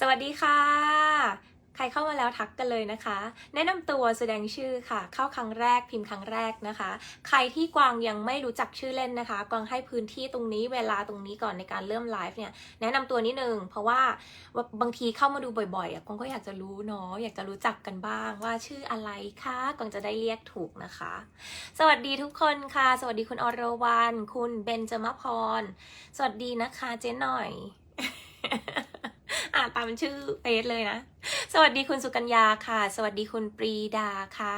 สวัสดีค่ะ ใครเข้ามาแล้วทักกันเลยนะคะ แนะนำตัวแสดงชื่อค่ะ เข้าครั้งแรกพิมพ์ครั้งแรกนะคะ ใครที่กวางยังไม่รู้จักชื่อเล่นนะคะ กวางให้พื้นที่ตรงนี้เวลาตรงนี้ก่อนในการเริ่มไลฟ์เนี่ยแนะนำตัวนิดนึงเพราะว่าบางทีเข้ามาดูบ่อยๆอะกวางก็อยากจะรู้เนาะอยากจะรู้จักกันบ้างว่าชื่ออะไรคะกวางจะได้เรียกถูกนะคะ สวัสดีทุกคนค่ะ สวัสดีคุณอรวรรณคุณเบนจมพร สวัสดีนะคะเจ๊หน่อย อ่านตามชื่อเฟซเลยนะ สวัสดีคุณสุกัญญาค่ะ สวัสดีคุณปรีดาค่ะ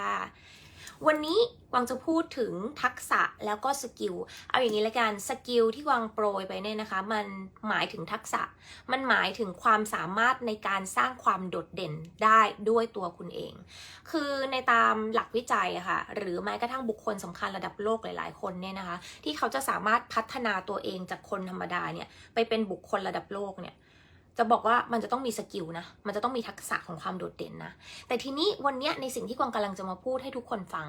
วันนี้กวางจะพูดถึงทักษะแล้วก็สกิล เอาอย่างนี้ละกัน สกิลที่กวางโปรยไปเนี่ยนะคะ มันหมายถึงทักษะ มันหมายถึงความสามารถในการสร้างความโดดเด่นได้ด้วยตัวคุณเอง คือในตามหลักวิจัยอะค่ะ หรือแม้กระทั่งบุคคลสำคัญระดับโลกหลาย ๆ คนเนี่ยนะคะ ที่เขาจะสามารถพัฒนาตัวเองจากคนธรรมดาเนี่ย ไปเป็นบุคคลระดับโลกเนี่ย จะบอกว่ามันจะต้องมีสกิลนะ มันจะต้องมีทักษะของความโดดเด่นนะ แต่ทีนี้วันนี้ในสิ่งที่กวางกำลังจะมาพูดให้ทุกคนฟัง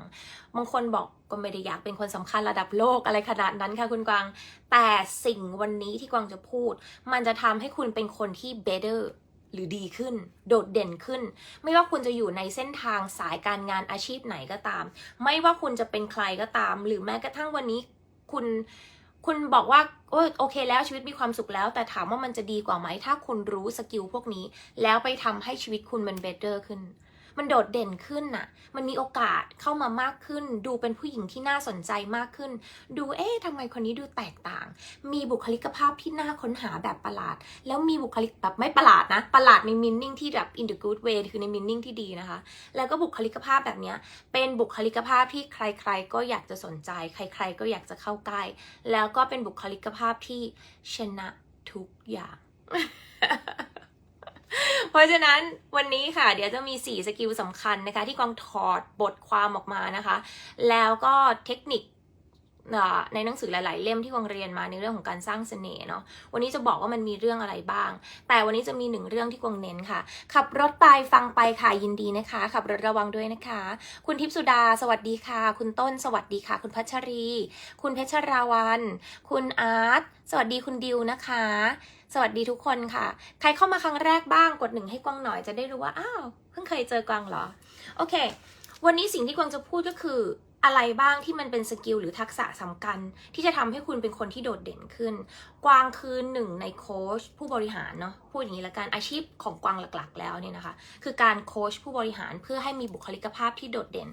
บางคนบอกก็ไม่ได้อยากเป็นคนสำคัญระดับโลกอะไรขนาดนั้นค่ะคุณกวาง แต่สิ่งวันนี้ที่กวางจะพูด มันจะทำให้คุณเป็นคนที่ better หรือดีขึ้น โดดเด่นขึ้น ไม่ว่าคุณจะอยู่ในเส้นทางสายการงานอาชีพไหนก็ตาม ไม่ว่าคุณจะเป็นใครก็ตาม หรือแม้กระทั่งวันนี้คุณ คุณบอกว่าโอ้ยโอเคแล้วชีวิตมีความสุขแล้ว แต่ถามว่ามันจะดีกว่าไหมถ้าคุณรู้สกิลพวกนี้ แล้วไปทำให้ชีวิตคุณมันเบเตอร์ขึ้น มันโดดเด่นขึ้นน่ะ มันมีโอกาสเข้ามามากขึ้น ดูเป็นผู้หญิงที่น่าสนใจมากขึ้น ดูเอ๊ะทำไมคนนี้ดูแตกต่าง มีบุคลิกภาพที่น่าค้นหาแบบประหลาด แล้วมีบุคลิกแบบไม่ประหลาดนะ ประหลาดในมินนิ่งที่แบบ in the good way คือในมินนิ่งที่ดีนะคะ แล้วก็บุคลิกภาพแบบเนี้ยเป็นบุคลิกภาพที่ใคร ๆ ก็อยากจะสนใจ ใคร ๆ ก็อยากจะเข้าใกล้ แล้วก็เป็นบุคลิกภาพที่ชนะทุกอย่าง เพราะฉะนั้นวันนี้ค่ะเดี๋ยวจะมี 4 สกิลสำคัญนะคะ ที่กวงถอดบทความออกมานะคะ แล้วก็เทคนิคในหนังสือหลาย ๆ เล่มที่กวงเรียนมาในเรื่องของการสร้างเสน่ห์เนาะวันนี้จะบอกว่ามันมีเรื่องอะไรบ้าง แต่วันนี้จะมีหนึ่งเรื่องที่กวงเน้นค่ะ ขับรถไปฟังไปค่ะยินดีนะคะ ขับรถระวังด้วยนะคะ คุณทิพสุดา สวัสดีค่ะ คุณต้น สวัสดีค่ะ คุณพัชรี คุณเพชรราวัน คุณอาร์ตสวัสดีคุณดิวนะคะ สวัสดีทุกคนค่ะ ใครเข้ามาครั้งแรกบ้างกดหนึ่งให้กวางหน่อยจะได้รู้ว่า อ้าว เพิ่งเคยเจอกวางเหรอ โอเค วันนี้สิ่งที่กวางจะพูดก็คืออะไรบ้างที่มันเป็นสกิลหรือทักษะสำคัญ ที่จะทำให้คุณเป็นคนที่โดดเด่นขึ้น กวางคือหนึ่งในโค้ชผู้บริหารเนาะพูดอย่างนี้ละกันอาชีพของกวางหลักๆ แล้วเนี่ยนะคะ คือการโค้ชผู้บริหารเพื่อให้มีบุคลิกภาพที่โดดเด่น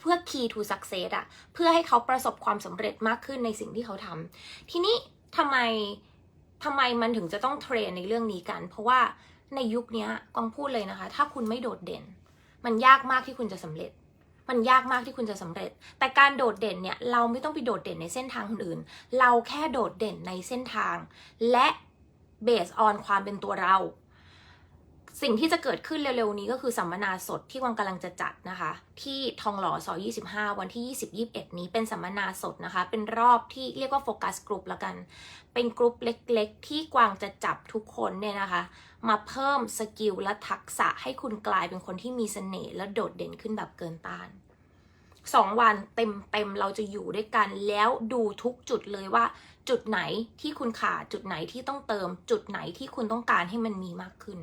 เพื่อ key to success อะเพื่อให้เขาประสบความสำเร็จมากขึ้นในสิ่งที่เขาทำทีนี้ทำไม ทำไมมันถึงจะต้องเทรนในเรื่องนี้กัน เพราะว่าในยุคนี้กองพูดเลยนะคะ ถ้าคุณไม่โดดเด่น มันยากมากที่คุณจะสำเร็จ มันยากมากที่คุณจะสำเร็จ แต่การโดดเด่นเนี่ยเราไม่ต้องไปโดดเด่นในเส้นทางคนอื่น เราแค่โดดเด่นในเส้นทาง และเบสออนความเป็นตัวเรา สิ่งที่จะเกิดขึ้นเร็วๆนี้ก็คือสัมมนาสดที่กวางกำลังจะจัดนะคะ ที่ทองหล่อซอย25 วันที่ 20-21 นี้เป็นสัมมนาสดนะคะ เป็นรอบที่เรียกว่าโฟกัสกลุ่มละกัน เป็นกลุ่มเล็กๆ ที่กวางจะจับทุกคนเนี่ยนะคะ มาเพิ่มสกิลและทักษะให้คุณกลายเป็นคนที่มีเสน่ห์และโดดเด่นขึ้นแบบเกินต้านสองวันเต็มเต็มๆเราจะอยู่ด้วยกันแล้วดูทุกจุดเลยว่า จุดไหนที่คุณขาดจุดไหนที่ต้องเติม จุดไหนที่คุณต้องการให้มันมีมากขึ้น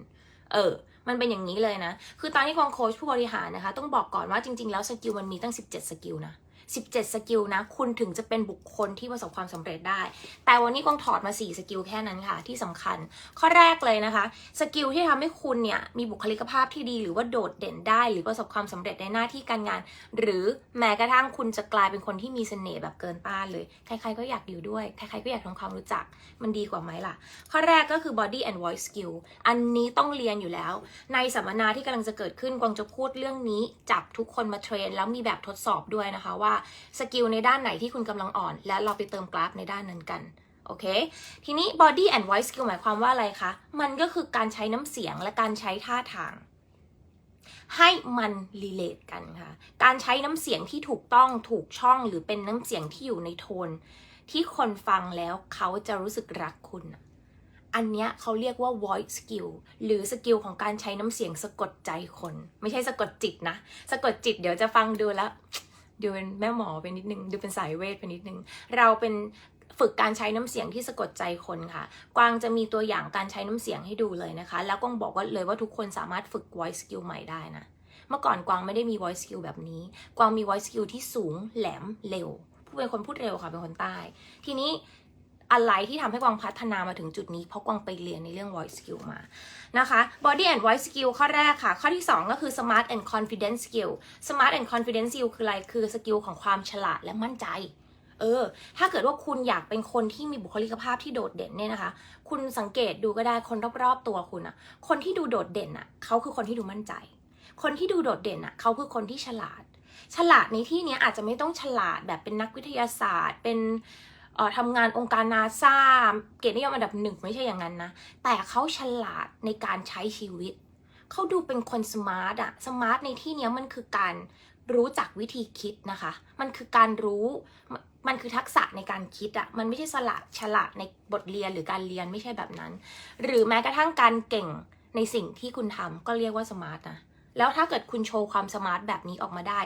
เออ มันเป็นอย่างนี้เลยนะ คือตอนที่กวงโค้ชผู้บริหารนะคะ ต้องบอกก่อนว่าจริง ๆ แล้วสกิลมันมีตั้ง 17 สกิลนะ 17 สกิลนะ คุณถึงจะเป็นบุคคลที่ประสบความสำเร็จได้ แต่วันนี้กวางถอดมา 4 สกิลแค่นั้นค่ะ ที่สำคัญ ข้อแรกเลยนะคะ สกิลที่ทำให้คุณเนี่ย มีบุคลิกภาพที่ดีหรือว่าโดดเด่นได้ หรือประสบความสำเร็จในหน้าที่การงาน หรือแม้กระทั่งคุณจะกลายเป็นคนที่มีเสน่ห์แบบเกินต้านเลย ใครๆก็อยากอยู่ด้วย ใครๆก็อยากทำความรู้จัก มันดีกว่าไหมล่ะ ข้อแรกก็คือ body and voice skill อันนี้ต้องเรียนอยู่แล้ว ในสัมมนาที่กำลังจะเกิดขึ้นกวางจะพูดเรื่องนี้จับทุกคนมาเทรน แล้วมีแบบทดสอบด้วยนะคะว่าสกิลในด้านไหนที่คุณกำลังอ่อน และเราไปเติมกราฟในด้านนั้นกันโอเค ทีนี้ body and voice skill หมายความว่าอะไรคะ มันก็คือการใช้น้ำเสียงและการใช้ท่าทาง ให้มันรีเลทกันค่ะ การใช้น้ำเสียงที่ถูกต้องถูกช่องหรือเป็นน้ำเสียงที่อยู่ในโทน ที่คนฟังแล้วเขาจะรู้สึกรักคุณอะอันเนี้ยเขาเรียกว่า voice skill หรือสกิลของการใช้น้ำเสียงสะกดใจคน ไม่ใช่สะกดจิตนะ สะกดจิตเดี๋ยวจะฟังดูแล้ว ดูเป็นแม่หมอไปนิดนึง ดูเป็นสายเวทไปนิดนึง เราเป็นฝึกการใช้น้ำเสียงที่สะกดใจคนค่ะ กวางจะมีตัวอย่างการใช้น้ำเสียงให้ดูเลยนะคะ แล้วกวางบอกว่าเลยว่าทุกคนสามารถฝึก voice skill ใหม่ได้นะ เมื่อก่อนกวางไม่ได้มี voice skill แบบนี้ กวางมี voice skill ที่สูงแหลมเร็ว ผู้เป็นคนพูดเร็วค่ะ เป็นคนใต้ ทีนี้ อะไรที่ทำให้กวางพัฒนามาถึงจุดนี้ เพราะกวางไปเรียนในเรื่อง voice skill มานะคะ body and voice skill ข้อแรกค่ะ ข้อที่ 2 ก็คือ smart and confidence skill smart and confidence skill คืออะไรคือสกิลของความฉลาดและมั่นใจเออ ถ้าเกิดว่าคุณอยากเป็นคนที่มีบุคลิกภาพที่โดดเด่นเนี่ยนะคะ คุณสังเกตดูก็ได้คนรอบๆตัวคุณอะคนที่ดูโดดเด่นอะเขาคือคนที่ดูมั่นใจ คนที่ดูโดดเด่นอะเขาคือคนที่ฉลาด ฉลาดในที่นี้อาจจะไม่ต้องฉลาดแบบเป็นนักวิทยาศาสตร์ เป็น ทำงานองค์การนาซาเกียรตินิยมอันดับหนึ่งไม่ใช่อย่างนั้นนะ แต่เขาฉลาดในการใช้ชีวิต เขาดูเป็นคนสมาร์ทอะสมาร์ทในที่นี้มันคือการรู้จักวิธีคิดนะคะ มันคือการรู้ มันมันคือทักษะในการคิดอะมันไม่ใช่สลาดฉลาดในบทเรียนหรือการเรียนไม่ใช่แบบนั้น หรือแม้กระทั่งการเก่งในสิ่งที่คุณทำก็เรียกว่าสมาร์ทนะ แล้วถ้าเกิดคุณโชว์ความสมาร์ทแบบนี้ออกมาได้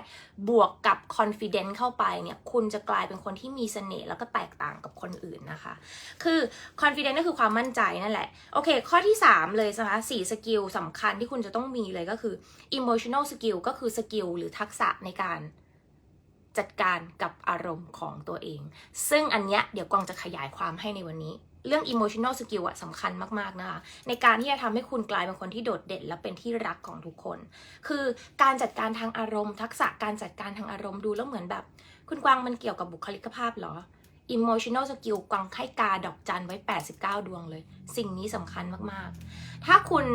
บวกกับ confidence เข้าไปเนี่ย คุณจะกลายเป็นคนที่มีเสน่ห์แล้วก็แตกต่างกับคนอื่นนะคะ คือ confidence ก็คือความมั่นใจนั่นแหละ โอเค ข้อที่ 3 เลยนะคะสี่สกิลสำคัญที่คุณจะต้องมีเลยก็คือ emotional skill ก็คือสกิลหรือทักษะในการจัดการกับอารมณ์ของตัวเอง ซึ่งอันเนี้ยเดี๋ยวกวางจะขยายความให้ในวันนี้ เรื่อง emotional skill อะสำคัญมาก ๆ นะคะ ในการที่จะทำให้คุณกลายเป็นคนที่โดดเด่น และเป็นที่รักของทุกคน คือการจัดการทางอารมณ์ ทักษะการจัดการทางอารมณ์ดูแล้วเหมือนแบบ คุณกวางมันเกี่ยวกับบุคลิกภาพเหรอ emotional skill กวางให้กาดอกจันไว้ 89 ดวงเลย สิ่งนี้สำคัญมาก ๆ ถ้าคุณ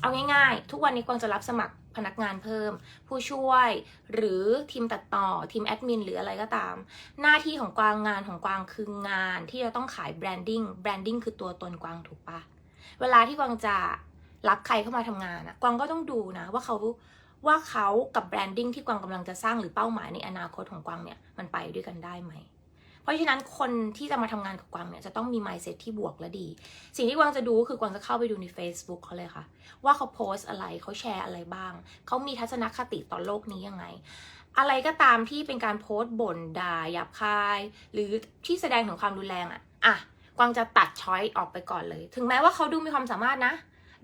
เอาง่าย ๆ ทุกวันนี้กวางจะรับสมัคร พนักงานเพิ่ม ผู้ช่วย หรือทีมตัดต่อทีมแอดมินหรืออะไรก็ตาม หน้าที่ของกวางงานของกวางคืองานที่จะต้องขายแบรนดิ้งแบรนดิ้งคือตัวตนกวางถูกปะเวลาที่กวางจะรับใครเข้ามาทำงานอะกวางก็ต้องดูนะว่าเขาว่าเขากับแบรนดิ้งที่กวางกำลังจะสร้างหรือเป้าหมายในอนาคตของกวางเนี่ยมันไปด้วยกันได้ไหม เพราะฉะนั้นคนที่จะมาทำงานกับกวางเนี่ยจะต้องมี mindset ที่บวกและดี สิ่งที่กวางจะดูก็คือกวางจะเข้าไปดูใน Facebook เขาเลยค่ะ ว่าเขาโพสต์อะไรเขาแชร์อะไรบ้าง เขามีทัศนคติต่อโลกนี้ยังไง อะไรก็ตามที่เป็นการโพสต์บ่นด่าหยาบคาย หรือที่แสดงถึงความรุนแรงอะอะกวางจะตัดช้อยออกไปก่อนเลย ถึงแม้ว่าเขาดูมีความสามารถนะ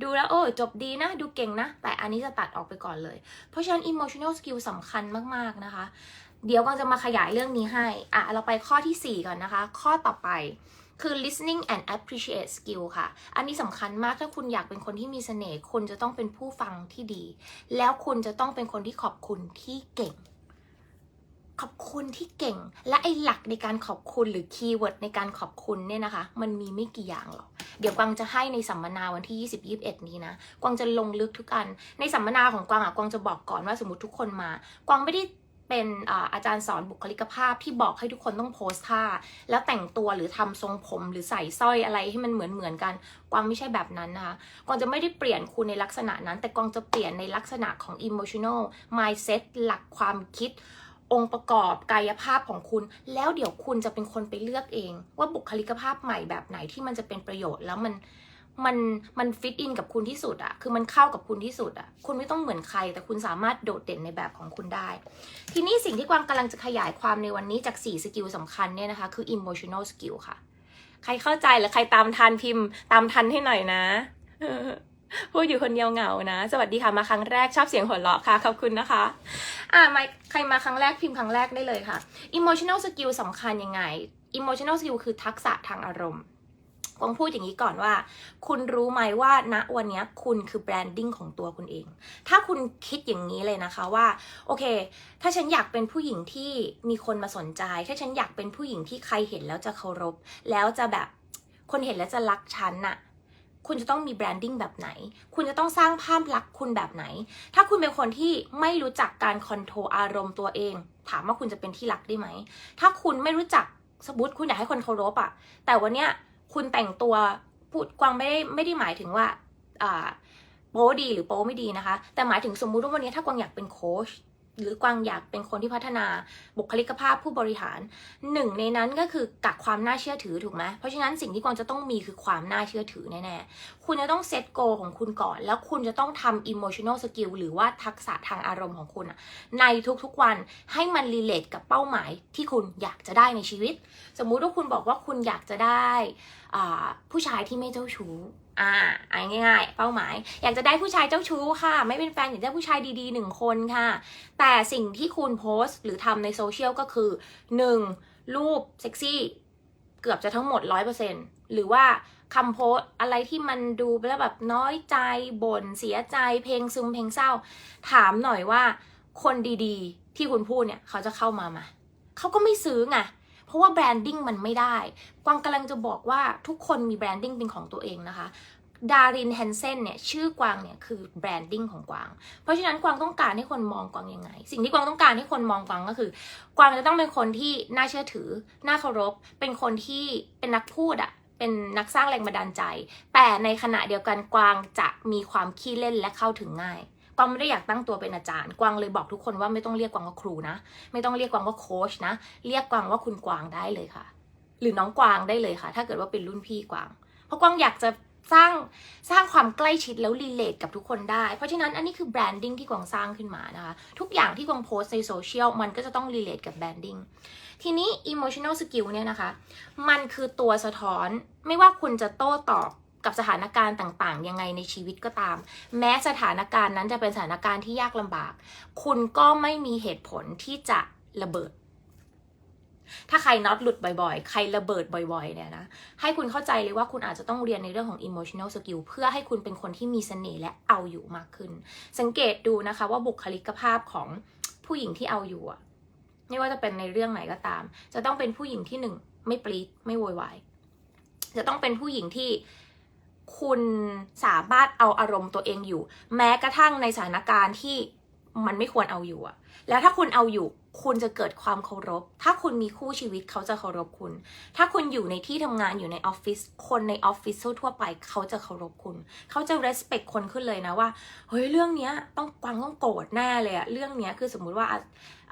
ดูแล้วโอ้จบดีนะ ดูเก่งนะ แต่อันนี้จะตัดออกไปก่อนเลย เพราะฉะนั้น emotional skill สำคัญมาก ๆ นะคะ เดี๋ยวกวางจะมาขยายเรื่องนี้ให้ อะ เราไปข้อที่ 4 ก่อนนะคะ ข้อต่อไปคือ listening and appreciate skill ค่ะ อันนี้สำคัญมากถ้าคุณอยากเป็นคนที่มีเสน่ห์ คุณจะต้องเป็นผู้ฟังที่ดี แล้วคุณจะต้องเป็นคนที่ขอบคุณที่เก่ง ขอบคุณที่เก่ง และไอ้หลักในการขอบคุณหรือคีย์เวิร์ดในการขอบคุณเนี่ยนะคะ มันมีไม่กี่อย่างหรอก เดี๋ยวกวางจะให้ในสัมมนาวันที่ 20 21 นี้นะ กวางจะลงลึกทุกอัน ในสัมมนาของกวางอะกวางจะบอกก่อนว่าสมมติทุกคนมา กวางไม่ได้ เป็นอาจารย์สอนบุคลิกภาพที่บอกให้ทุกคนต้องโพสท่า แล้วแต่งตัวหรือทำทรงผมหรือใส่สร้อยอะไรให้มันเหมือนเหมือนกัน กวางไม่ใช่แบบนั้นนะคะกวางจะไม่ได้เปลี่ยนคุณในลักษณะนั้น แต่กวางจะเปลี่ยนในลักษณะของ emotional mindset หลักความคิดองค์ประกอบกายภาพของคุณ แล้วเดี๋ยวคุณจะเป็นคนไปเลือกเอง ว่าบุคลิกภาพใหม่แบบไหนที่มันจะเป็นประโยชน์แล้วมัน มันมันฟิตอินกับคุณที่สุดอะคือมันเข้ากับคุณที่สุดอะคุณไม่ต้องเหมือนใคร แต่คุณสามารถโดดเด่นในแบบของคุณได้ ทีนี้สิ่งที่กวางกำลังจะขยายความในวันนี้จาก 4 สกิลสำคัญเนี่ยนะคะ คือ emotional skill ค่ะ ใครเข้าใจหรือใครตามทันพิมพ์ ตามทันให้หน่อยนะพูดอยู่คนเดียวเหงานะ สวัสดีค่ะมาครั้งแรกชอบเสียงหัวเราะค่ะ ขอบคุณนะคะ อ่ามาใครมาครั้งแรกพิมพ์ครั้งแรกได้เลยค่ะ emotional skill สำคัญยังไง emotional skill คือทักษะทางอารมณ์ กวางพูดอย่างนี้ก่อนว่า คุณรู้ไหมว่าณวันนี้คุณคือแบรนดิ้งของตัวคุณเอง ถ้าคุณคิดอย่างนี้เลยนะคะว่า โอเค ถ้าฉันอยากเป็นผู้หญิงที่มีคนมาสนใจ ถ้าฉันอยากเป็นผู้หญิงที่ใครเห็นแล้วจะเคารพ แล้วจะแบบคนเห็นแล้วจะรักฉันน่ะคุณจะต้องมีแบรนดิ้งแบบไหน คุณจะต้องสร้างภาพลักษณ์คุณแบบไหน ถ้าคุณเป็นคนที่ไม่รู้จักการคอนโทรลอารมณ์ตัวเอง ถามว่าคุณจะเป็นที่รักได้ไหม ถ้าคุณไม่รู้จักสมมติคุณอยากให้คนเคารพอะแต่วันเนี้ย คุณแต่งตัวพูดกวางไม่ได้ไม่ได้หมายถึงว่าโป๊ดีหรือโป๊ไม่ดีนะคะ แต่หมายถึงสมมุติว่าวันนี้ถ้ากวางอยากเป็นโค้ช หรือกวางอยากเป็นคนที่พัฒนาบุคลิกภาพผู้บริหารหนึ่งในนั้นก็คือกักความน่าเชื่อถือถูกไหมเพราะฉะนั้นสิ่งที่กวางจะต้องมีคือความน่าเชื่อถือแน่ๆคุณจะต้องเซตโกของคุณก่อน แล้วคุณจะต้องทำ emotional skill หรือว่าทักษะทางอารมณ์ของคุณในทุกๆวันให้มันรีเลทกับเป้าหมายที่คุณอยากจะได้ในชีวิต สมมุติว่าคุณบอกว่าคุณอยากจะได้ผู้ชายที่ไม่เจ้าชู้ อ่าเอาง่ายๆ เป้าหมาย อยากจะได้ผู้ชายเจ้าชู้ค่ะ ไม่เป็นแฟนอยากได้ผู้ชายดีๆหนึ่งคนค่ะ แต่สิ่งที่คุณโพสต์หรือทำในโซเชียลก็คือ 1. รูปเซ็กซี่เกือบจะทั้งหมด 100%หรือว่าคำโพสอะไรที่มันดูแล้วแบบน้อยใจบ่นเสียใจเพลงซึมเพลงเศร้า ถามหน่อยว่าคนดีๆ ที่คุณพูดเนี่ยเขาจะเข้ามาไหมเขาก็ไม่ซื้อไง เพราะว่าแบรนดิ้งมันไม่ได้ กวางกำลังจะบอกว่าทุกคนมีแบรนดิ้งเป็นของตัวเองนะคะดารินแฮนเซนเนี่ยชื่อกวางเนี่ยคือแบรนดิ้งของกวาง เพราะฉะนั้นกวางต้องการให้คนมองกวางยังไง สิ่งที่กวางต้องการให้คนมองกวางก็คือ กวางจะต้องเป็นคนที่น่าเชื่อถือ น่าเคารพ เป็นคนที่เป็นนักพูดอะเป็นนักสร้างแรงบันดาลใจ แต่ในขณะเดียวกันกวางจะมีความขี้เล่นและเข้าถึงง่าย กวางไม่ได้อยากตั้งตัวเป็นอาจารย์ กวางเลยบอกทุกคนว่าไม่ต้องเรียกกวางว่าครูนะ ไม่ต้องเรียกกวางว่าโค้ชนะ เรียกกวางว่าคุณกวางได้เลยค่ะ หรือน้องกวางได้เลยค่ะ ถ้าเกิดว่าเป็นรุ่นพี่กวาง เพราะกวางอยากจะสร้างสร้างความใกล้ชิดแล้วรีเลทกับทุกคนได้ เพราะฉะนั้นอันนี้คือแบรนดิ้งที่กวางสร้างขึ้นมานะคะ ทุกอย่างที่กวางโพสในโซเชียลมันก็จะต้องรีเลทกับแบรนดิ้งทีนี้ emotional skill เนี่ยนะคะ มันคือตัวสะท้อนไม่ว่าคุณจะโต้ตอบ กับสถานการณ์ต่างๆ ยังไงในชีวิตก็ตาม แม้สถานการณ์นั้นจะเป็นสถานการณ์ที่ยากลำบาก คุณก็ไม่มีเหตุผลที่จะระเบิด ถ้าใครน็อตหลุดบ่อยๆ ใครระเบิดบ่อยๆ เนี่ยนะ ให้คุณเข้าใจเลยว่าคุณอาจจะต้องเรียนในเรื่องของ emotional skill เพื่อให้คุณเป็นคนที่มีเสน่ห์และเอาอยู่มากขึ้น สังเกตดูนะคะว่าบุคลิกภาพของผู้หญิงที่เอาอยู่อะไม่ว่าจะเป็นในเรื่องไหนก็ตาม จะต้องเป็นผู้หญิงที่หนึ่งไม่ปรีดไม่โวยวาย จะต้องเป็นผู้หญิงที่ คุณสามารถเอาอารมณ์ตัวเองอยู่ แม้กระทั่งในสถานการณ์ที่ มันไม่ควรเอาอยู่อะแล้วถ้าคุณเอาอยู่ คุณจะเกิดความเคารพ ถ้าคุณมีคู่ชีวิตเขาจะเคารพคุณ ถ้าคุณอยู่ในที่ทำงานอยู่ในออฟฟิศ คนในออฟฟิศทั่วไป เขาจะเคารพคุณ เขาจะ respect คนขึ้นเลยนะว่า เฮ้ย เรื่องเนี้ยต้องกวางต้องโกรธแน่เลยอะเรื่องเนี้ยคือสมมุติว่า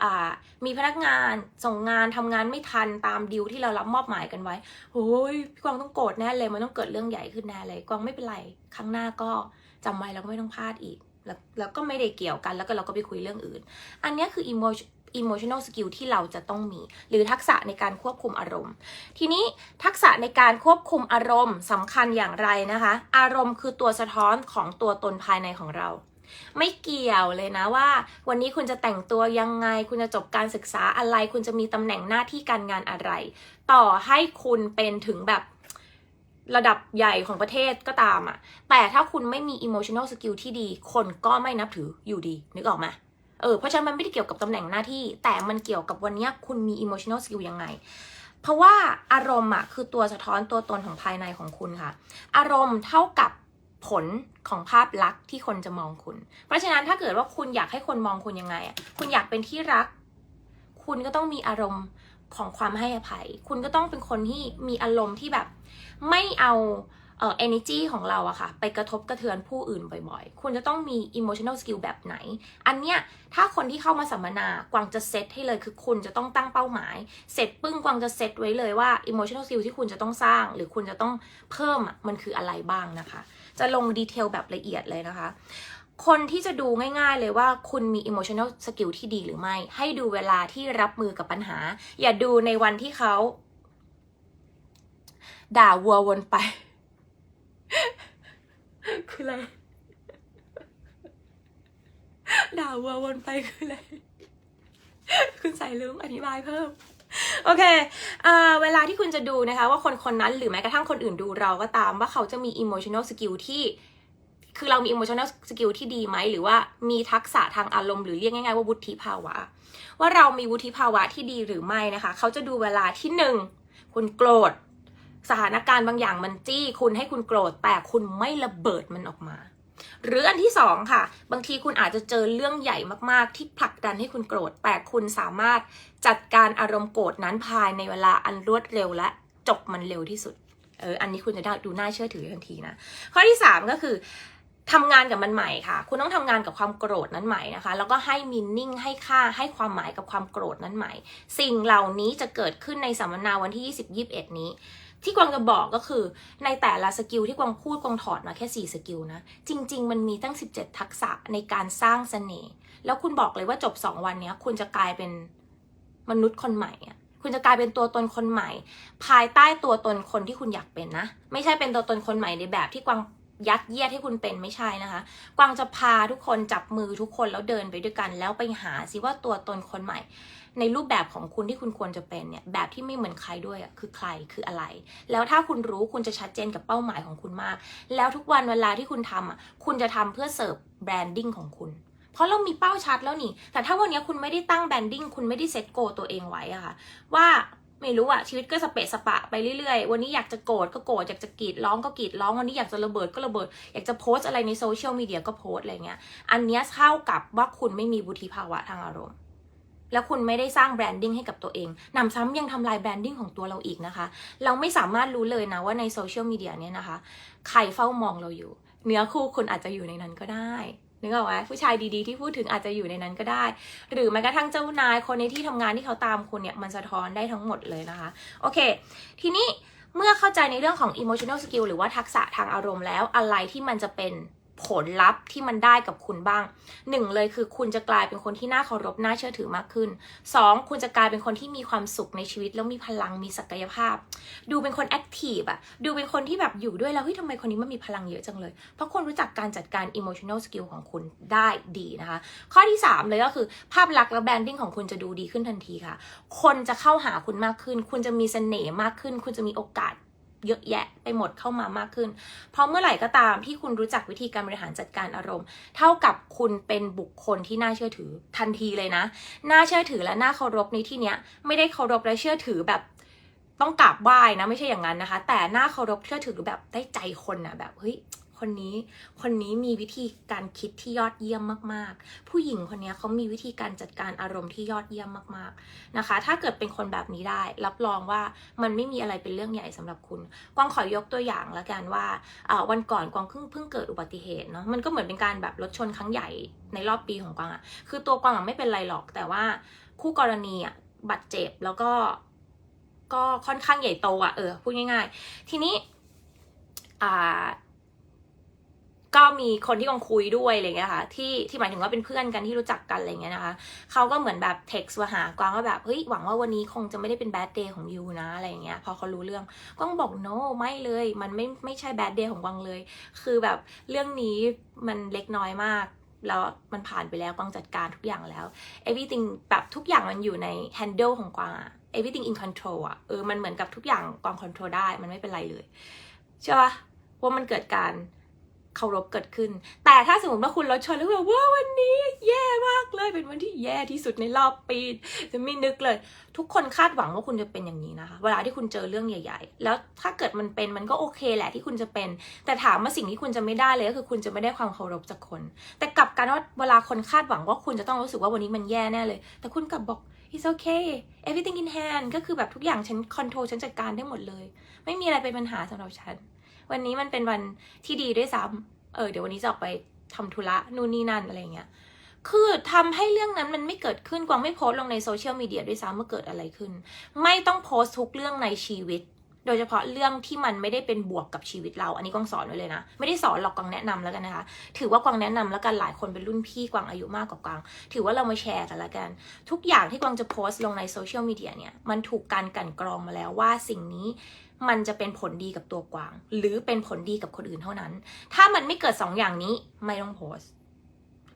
อ่ามีพนักงานส่งงานทำงานไม่ทันตามดีลที่เรารับมอบหมายกันไว้โอ้ยพี่กวางต้องโกรธแน่เลย มันต้องเกิดเรื่องใหญ่ขึ้นแน่เลย กวางไม่เป็นไร ครั้งหน้าก็จำไว้แล้วก็ไม่ต้องพลาดอีก แล้วแล้วก็ไม่ได้เกี่ยวกัน แล้วก็เราก็ไปคุยเรื่องอื่น อันนี้คือ emotion emotional skill ที่เราจะต้องมี หรือทักษะในการควบคุมอารมณ์ ทีนี้ทักษะในการควบคุมอารมณ์สำคัญอย่างไรนะคะ อารมณ์คือตัวสะท้อนของตัวตนภายในของเรา ไม่เกี่ยวเลยนะว่า วันนี้คุณจะแต่งตัวยังไง คุณจะจบการศึกษาอะไร คุณจะมีตำแหน่งหน้าที่การงานอะไร ต่อให้คุณเป็นถึงแบบ ระดับใหญ่ของประเทศก็ตามอะแต่ถ้าคุณไม่มี emotional skill ที่ดี คนก็ไม่นับถืออยู่ดี นึกออกไหมเออเพราะฉะนั้นมันไม่ได้เกี่ยวกับตำแหน่งหน้าที่ แต่มันเกี่ยวกับวันนี้คุณมี emotional skill ยังไง เพราะว่าอารมณ์อะคือตัวสะท้อนตัวตนของภายในของคุณค่ะ อารมณ์เท่ากับผลของภาพลักษณ์ที่คนจะมองคุณ เพราะฉะนั้นถ้าเกิดว่าคุณอยากให้คนมองคุณยังไงอะคุณอยากเป็นที่รัก คุณก็ต้องมีอารมณ์ของความให้อภัย คุณก็ต้องเป็นคนที่มีอารมณ์ที่แบบ ไม่เอาเอ่อ energy ของเราอะค่ะ ไปกระทบกระเทือนผู้อื่นบ่อยๆ คุณจะต้องมี emotional skill แบบไหน อันเนี้ยถ้าคนที่เข้ามาสัมมนากวางจะเซตให้เลยคือคุณจะต้องตั้งเป้าหมาย เสร็จปึ้งกวางจะเซตไว้เลยว่า emotional skill ที่คุณจะต้องสร้าง หรือคุณจะต้องเพิ่มมันคืออะไรบ้างนะคะ จะลงดีเทลแบบละเอียดเลยนะคะ คนที่จะดูง่ายๆเลยว่าคุณมี emotional skill ที่ดีหรือไม่ ให้ดูเวลาที่รับมือกับปัญหา อย่าดูในวันที่เขา ด่าวัววนไป คืออะไร ด่าวัววนไปคืออะไร คุณใส่ลืมอธิบายเพิ่มโอเคเเวลาที่คุณจะดูนะคะ ว่าคนคนนั้นหรือแม้กระทั่งคนอื่นดูเราก็ตามว่าเขาจะมี emotional skill ที่ คือเรามี emotional skill ที่ดีไหม หรือว่ามีทักษะทางอารมณ์หรือเรียกง่ายๆว่าวุฒิภาวะ ว่าเรามีวุฒิภาวะที่ดีหรือไม่นะคะ เขาจะดูเวลาที่หนึ่งคุณโกรธ สถานการณ์บางอย่างมันจี้คุณให้คุณโกรธแต่คุณไม่ระเบิดมันออกมา หรืออันที่สองค่ะ บางทีคุณอาจจะเจอเรื่องใหญ่มากๆ ที่ผลักดันให้คุณโกรธ แต่คุณสามารถจัดการอารมณ์โกรธนั้นภายในเวลาอันรวดเร็วและจบมันเร็วที่สุด เออ อันนี้คุณจะได้ดูน่าเชื่อถือทันทีนะ ข้อที่สามก็คือทำงานกับมันใหม่ค่ะ คุณต้องทำงานกับความโกรธนั้นใหม่นะคะ แล้วก็ให้มินนิ่ง ให้ค่า ให้ความหมายกับความโกรธนั้นใหม่ สิ่งเหล่านี้จะเกิดขึ้นในสัมมนาวันที่ 20 21 นี้ ที่กวางจะบอกก็คือ ในแต่ละสกิลที่กวางพูดกวางถอดมาแค่ 4 สกิลนะ จริง ๆ มันมีตั้ง 17 ทักษะในการสร้างเสน่ห์แล้วคุณบอกเลยว่าจบ 2 วันนี้คุณจะกลายเป็นมนุษย์คนใหม่อะคุณจะกลายเป็นตัวตนคนใหม่ ภายใต้ตัวตนคนที่คุณอยากเป็นนะ ไม่ใช่เป็นตัวตนคนใหม่ในแบบที่กวางยัดเยียดให้คุณเป็นไม่ใช่นะคะ กวางจะพาทุกคนจับมือทุกคนแล้วเดินไปด้วยกัน แล้วไปหาสิว่าตัวตนคนใหม่ ในรูปแบบของคุณที่คุณควรจะเป็นเนี่ยแบบที่ไม่เหมือนใครด้วยอะคือใครคืออะไร แล้วถ้าคุณรู้คุณจะชัดเจนกับเป้าหมายของคุณมาก แล้วทุกวันเวลาที่คุณทำอะคุณจะทำเพื่อเสิร์ฟแบรนดิ้งของคุณเพราะเรามีเป้าชัดแล้วนี่ แต่ถ้าวันนี้คุณไม่ได้ตั้งแบรนดิ้ง คุณไม่ได้เซตโกตัวเองไว้อะค่ะ ว่าไม่รู้อะชีวิตก็สเปะสปะไปเรื่อยๆ วันนี้อยากจะโกรธก็โกรธ อยากจะกรีดร้องก็กรีดร้อง วันนี้อยากจะระเบิดก็ระเบิด อยากจะโพสต์อะไรในโซเชียลมีเดียก็โพสต์อะไรเงี้ย อันเนี้ยเท่ากับว่าคุณไม่มีบุธิภาวะทางอารมณ์ แล้วคุณไม่ได้สร้างแบรนดิ้งให้กับตัวเองนำซ้ำยังทำลายแบรนดิ้งของตัวเราอีกนะคะ เราไม่สามารถรู้เลยนะว่าในโซเชียลมีเดียเนี่ยนะคะ ใครเฝ้ามองเราอยู่ เนื้อคู่คุณอาจจะอยู่ในนั้นก็ได้นึกออกไหมผู้ชายดีๆที่พูดถึงอาจจะอยู่ในนั้นก็ได้ หรือแม้กระทั่งเจ้านายคนในที่ทำงานที่เขาตามคุณเนี่ยมันสะท้อนได้ทั้งหมดเลยนะคะ โอเค ทีนี้เมื่อเข้าใจในเรื่องของ emotional skill หรือว่าทักษะทางอารมณ์แล้วอะไรที่มันจะเป็น ผลลัพธ์ที่มันได้กับคุณบ้างหนึ่งเลยคือคุณจะกลายเป็นคนที่น่าเคารพน่าเชื่อถือมากขึ้นสองคุณจะกลายเป็นคนที่มีความสุขในชีวิตแล้วมีพลังมีศักยภาพ ดูเป็นคนแอคทีฟอะดูเป็นคนที่แบบอยู่ด้วยแล้วเฮ้ยทำไมคนนี้มันมีพลังเยอะจังเลย เพราะคุณรู้จักการจัดการ emotional skill ของคุณได้ดีนะคะ ข้อที่ 3 เลยก็คือภาพลักษณ์และแบรนดิ้งของคุณจะดูดีขึ้นทันทีค่ะ คนจะเข้าหาคุณมากขึ้น คุณจะมีเสน่ห์มากขึ้น คุณจะมีโอกาส เยอะแยะไปหมดเข้ามามากขึ้น เพราะเมื่อไหร่ก็ตามที่คุณรู้จักวิธีการบริหารจัดการอารมณ์ เท่ากับคุณเป็นบุคคลที่น่าเชื่อถือทันทีเลยนะ น่าเชื่อถือและน่าเคารพในที่เนี้ยไม่ได้เคารพและเชื่อถือแบบต้องกราบไหว้นะไม่ใช่อย่างนั้นนะคะ แต่น่าเคารพเชื่อถือแบบได้ใจคนนะแบบเฮ้ย คนนี้ คนนี้มีวิธีการคิดที่ยอดเยี่ยมมาก ๆ ผู้หญิงคนนี้เขามีวิธีการจัดการอารมณ์ที่ยอดเยี่ยมมาก ๆ นะคะ ถ้าเกิดเป็นคนแบบนี้ได้ รับรองว่ามันไม่มีอะไรเป็นเรื่องใหญ่สำหรับคุณ กวางขอยกตัวอย่างละกันว่าวันก่อนกวางเพิ่งเพิ่งเกิดอุบัติเหตุเนาะ มันก็เหมือนเป็นการแบบรถชนครั้งใหญ่ในรอบปีของกวางอะคือตัวกวางไม่เป็นไรหรอก แต่ว่าคู่กรณีอะบาดเจ็บแล้วก็ก็ค่อนข้างใหญ่โตอะเออพูดง่ายๆ ทีนี้อ่า ก็มีคนที่กองคุยด้วยอะไรเงี้ยค่ะที่ที่หมายถึงว่าเป็นเพื่อนกันที่รู้จักกันอะไรเงี้ยนะคะเขาก็เหมือนแบบเท็กซ์มาหากวางว่าแบบเฮ้ยหวังว่าวันนี้คงจะไม่ได้เป็นแบดเดย์ของยูนะอะไรเงี้ยพอเขารู้เรื่องกวางบอก no ไม่เลย มันไม่ไม่ใช่แบดเดย์ของกวางเลย คือแบบเรื่องนี้มันเล็กน้อยมากแล้วมันผ่านไปแล้วกวางจัดการทุกอย่างแล้ว everything แบบทุกอย่างมันอยู่ใน handle ของกวางอะ everything in control อะเออมันเหมือนกับทุกอย่างกวาง control ได้มันไม่เป็นไรเลยใช่ปะว่ามันเกิดการ เคารพเกิดขึ้น แต่ถ้าสมมติว่าคุณรถชนแล้วแบบว่าวันนี้แย่มากเลย เป็นวันที่แย่ที่สุดในรอบปีจะไม่นึกเลย ทุกคนคาดหวังว่าคุณจะเป็นอย่างนี้นะคะ เวลาที่คุณเจอเรื่องใหญ่ ๆ แล้วถ้าเกิดมันเป็นมันก็โอเคแหละที่คุณจะเป็น แต่ถามว่าสิ่งที่คุณจะไม่ได้เลยก็คือคุณจะไม่ได้ความเคารพจากคน แต่กลับกันว่าเวลาคนคาดหวังว่าคุณจะต้องรู้สึกว่าวันนี้มันแย่แน่เลย แต่คุณกลับบอก it's okay everything in hand ก็คือแบบทุกอย่างฉันคอนโทรลฉันจัดการได้หมดเลย ไม่มีอะไรเป็นปัญหาสำหรับฉัน วันนี้มันเป็นวันที่ดีด้วยซ้ำเออเดี๋ยววันนี้จะออกไปทำธุระนู่นนี่นั่นอะไรเงี้ยคือทำให้เรื่องนั้นมันไม่เกิดขึ้นกวางไม่โพสต์ลงในโซเชียลมีเดียด้วยซ้ำเมื่อเกิดอะไรขึ้น ไม่ต้องโพสต์ทุกเรื่องในชีวิต โดยเฉพาะเรื่องที่มันไม่ได้เป็นบวกกับชีวิตเรา อันนี้กวางสอนไว้เลยนะ ไม่ได้สอนหรอกกวางแนะนำแล้วกันนะคะ ถือว่ากวางแนะนำแล้วกันหลายคนเป็นรุ่นพี่กวางอายุมากกว่ากวาง ถือว่าเรามาแชร์กันแล้วกัน ทุกอย่างที่กวางจะโพสต์ลงในโซเชียลมีเดียเนี่ย มันถูกการกันกรองมาแล้วว่าสิ่งนี้ มันจะเป็นผลดีกับตัวกวาง หรือเป็นผลดีกับคนอื่นเท่านั้น ถ้ามันไม่เกิดสองอย่างนี้ไม่ต้องโพสต์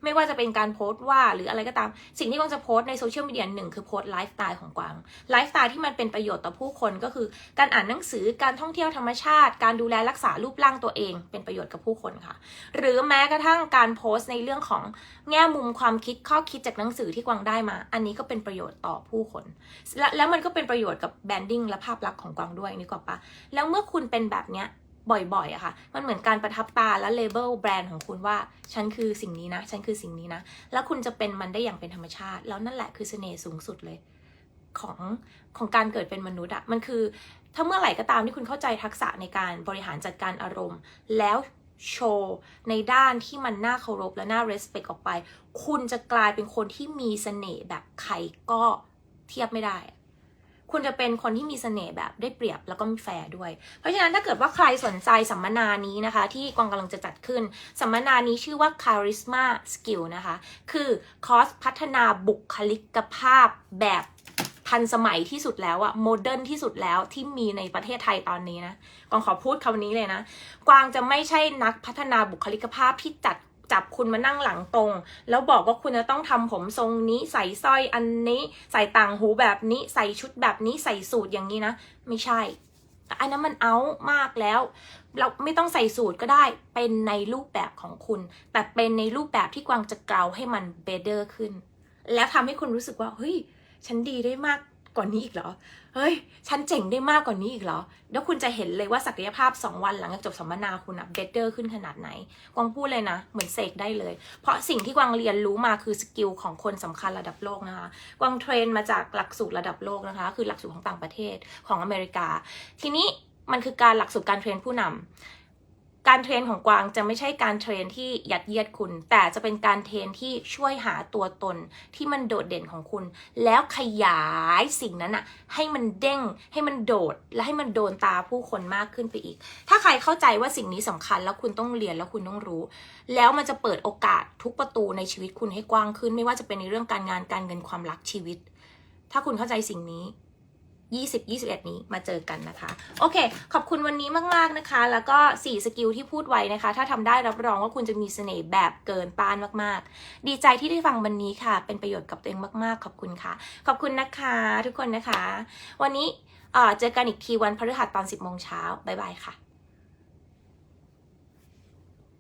ไม่ว่าจะเป็นการโพสต์ว่าหรืออะไรก็ตาม สิ่งที่กวางจะโพสต์ในโซเชียลมีเดียหนึ่งคือโพสต์ไลฟ์สไตล์ของกวางไลฟ์สไตล์ที่มันเป็นประโยชน์ต่อผู้คนก็คือ การอ่านหนังสือการท่องเที่ยวธรรมชาติ การดูแลรักษารูปร่างตัวเอง เป็นประโยชน์กับผู้คนค่ะ หรือแม้กระทั่งการโพสต์ในเรื่องของแง่มุมความคิดข้อคิดจากหนังสือที่กวางได้มา อันนี้ก็เป็นประโยชน์ต่อผู้คน และแล้วมันก็เป็นประโยชน์กับแบรนดิ้งและภาพลักษณ์ของกวางด้วยนี่ก็ปะแล้วเมื่อคุณเป็นแบบเนี้ย บ่อยๆอะค่ะ มันเหมือนการประทับตาและเลเบลแบรนด์ของคุณว่า ฉันคือสิ่งนี้นะ ฉันคือสิ่งนี้นะ แล้วคุณจะเป็นมันได้อย่างเป็นธรรมชาติ แล้วนั่นแหละคือเสน่ห์สูงสุดเลย ของของการเกิดเป็นมนุษย์อะมันคือ ถ้าเมื่อไหร่ก็ตามที่คุณเข้าใจทักษะในการบริหารจัดการอารมณ์ แล้วโชว์ในด้านที่มันน่าเคารพและน่า respect ออกไป คุณจะกลายเป็นคนที่มีเสน่ห์แบบใครก็เทียบไม่ได้ คุณจะเป็นคนที่มีเสน่ห์แบบได้เปรียบแล้วก็มีแฟร์ด้วย เพราะฉะนั้นถ้าเกิดว่าใครสนใจสัมมนานี้นะคะ ที่กวางกำลังจะจัดขึ้น สัมมนานี้ชื่อว่า Charisma Skill นะคะ คือคอร์สพัฒนาบุคลิกภาพแบบทันสมัยที่สุดแล้วอะโมเดิร์นที่สุดแล้วที่มีในประเทศไทยตอนนี้นะกวางขอพูดคำนี้เลยนะ กวางจะไม่ใช่นักพัฒนาบุคลิกภาพที่จัด จับคุณมานั่งหลังตรง แล้วบอกว่าคุณจะต้องทำผมทรงนี้ใส่สร้อยอันนี้ใส่ต่างหูแบบนี้ใส่ชุดแบบนี้ใส่สูทอย่างนี้นะ ไม่ใช่ อันนั้นมันเอามากแล้ว เราไม่ต้องใส่สูตรก็ได้เป็นในรูปแบบของคุณ แต่เป็นในรูปแบบที่กวางจะเกลาให้มันเบเ t อร์ขึ้น แล้วทำให้คุณรู้สึกว่าเฮ้ยฉันดีได้มากกว่านี้อีกเหรอ เฮ้ย ฉันเจ๋งได้มากกว่านี้อีกเหรอ แล้วคุณจะเห็นเลยว่าศักยภาพ 2 วันหลังจากจบสัมมนาคุณอะเบเ t อร์ขึ้นขนาดไหน กวางพูดเลยนะ เหมือนเสกได้เลย เพราะสิ่งที่กวางเรียนรู้มาคือสกิลของคนสำคัญระดับโลกนะคะ กวางเทรนมาจากหลักสูตรระดับโลกนะคะ คือหลักสูตรของต่างประเทศของอเมริกา ทีนี้มันคือการหลักสูตรการเทรนผู้นำ การเทรนของกวางจะไม่ใช่การเทรนที่ยัดเยียดคุณ แต่จะเป็นการเทรนที่ช่วยหาตัวตนที่มันโดดเด่นของคุณ แล้วขยายสิ่งนั้นอะให้มันเด้ง ให้มันโดด และให้มันโดนตาผู้คนมากขึ้นไปอีก ถ้าใครเข้าใจว่าสิ่งนี้สำคัญแล้วคุณต้องเรียนแล้วคุณต้องรู้ แล้วมันจะเปิดโอกาสทุกประตูในชีวิตคุณให้กว้างขึ้น ไม่ว่าจะเป็นในเรื่องการงานการเงินความรักชีวิต ถ้าคุณเข้าใจสิ่งนี้ 20 21 นี้มาเจอกันนะคะ โอเค ขอบคุณวันนี้มาก ๆ นะคะ แล้วก็ 4 สกิลที่พูดไว้นะคะ ถ้าทำได้รับรองว่าคุณจะมีเสน่ห์แบบเกินต้านมาก ๆ ดีใจที่ได้ฟังวันนี้ค่ะ เป็นประโยชน์กับตัวเองมาก ๆ ขอบคุณค่ะ ขอบคุณนะคะ ทุกคนนะคะ วันนี้เอ่อเจอกันอีกทีวันพฤหัสตอน 10โมงเช้าบ๊ายบายค่ะ